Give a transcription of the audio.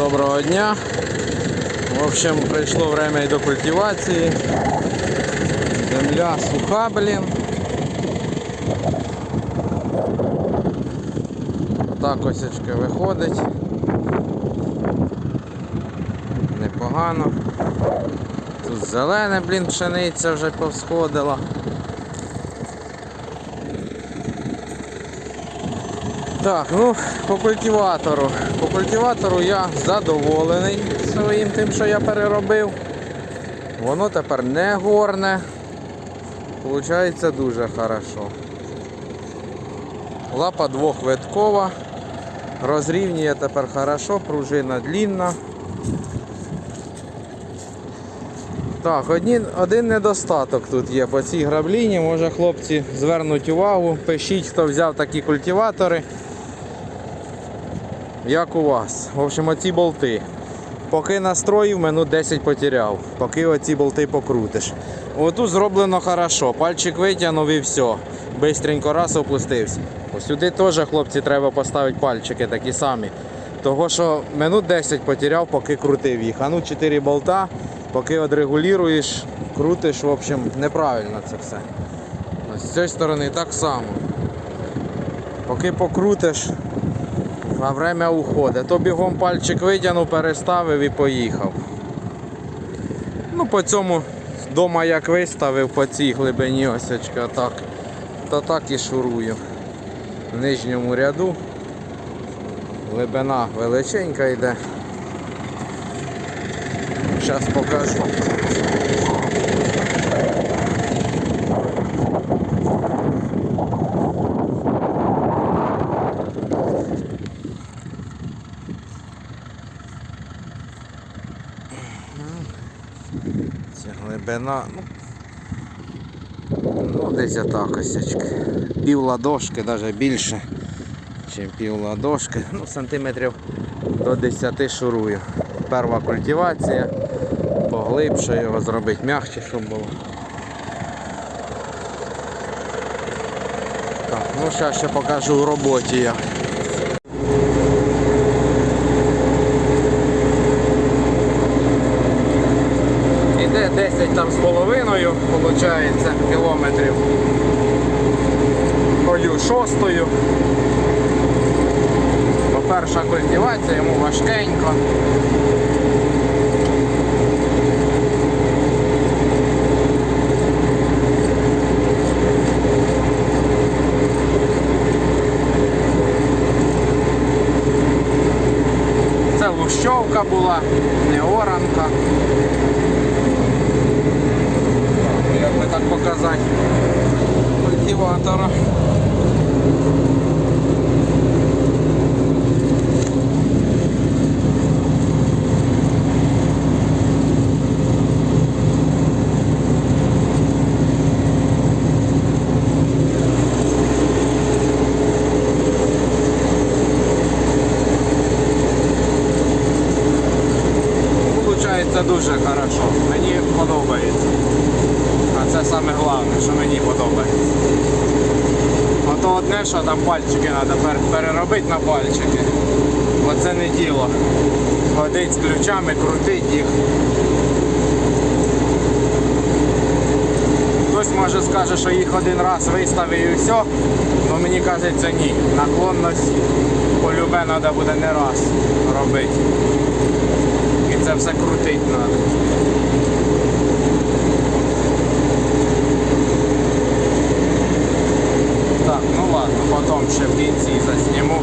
доброго дня. В общем, прийшло время і до культивації. Земля суха, блін. Так осічки виходить. Непогано. Тут зелене, блін, пшениця вже повсходила. Так, ну по культиватору. По культиватору я задоволений своїм тим, що я переробив. Воно тепер не горне. Получається дуже хорошо. Лапа двохвиткова. Розрівнює тепер хорошо, пружина длінна. Так, один, один недостаток тут є по цій грабліні. Може хлопці звернуть увагу, пишіть, хто взяв такі культиватори. Як у вас? В общем, оці болти. Поки настроїв, минут 10 потеряв. Поки оці болти покрутиш. Отут зроблено хорошо. Пальчик витягнув і все. Бистренько раз опустився. Ось сюди теж хлопці треба поставити пальчики такі самі. Того що минут 10 потеряв, поки крутив їх. А ну 4 болта, поки відрегулюєш, крутиш, в общем, неправильно це все. Ось з цієї сторони так само. Поки покрутиш, а время уходить. То бігом пальчик витягнув, переставив і поїхав. Ну, по цьому вдома як виставив по цій глибині осячка, так, то так і шурую. В нижньому ряду. Глибина величенька йде. Зараз покажу. Це глибина, ну, ну десь отак осячки. Пів ладошки, навіть більше, ніж пів ладошки. Ну, сантиметрів до 10 шурую. Перша культивація, поглибше його зробити м'якше, щоб було. Так, ну зараз ще покажу в роботі як. Іде 10 там з половиною, виходить, кілометрів. Ходю шостою. Бо перша культивація, йому важкенько. Це лущовка була, не оранка. Як би так показати культиватора. Получається дуже хорошо. Мені подобається. А це саме головне, що мені подобається. А одне, що там пальчики треба переробити на пальчики. Оце не діло. Ходить з ключами, крутить їх. Хтось може скаже, що їх один раз виставив і все, але мені кажеться ні. Наклонність полюбе треба буде не раз робити. І це все крутить треба. Потім ще в кінці засніму.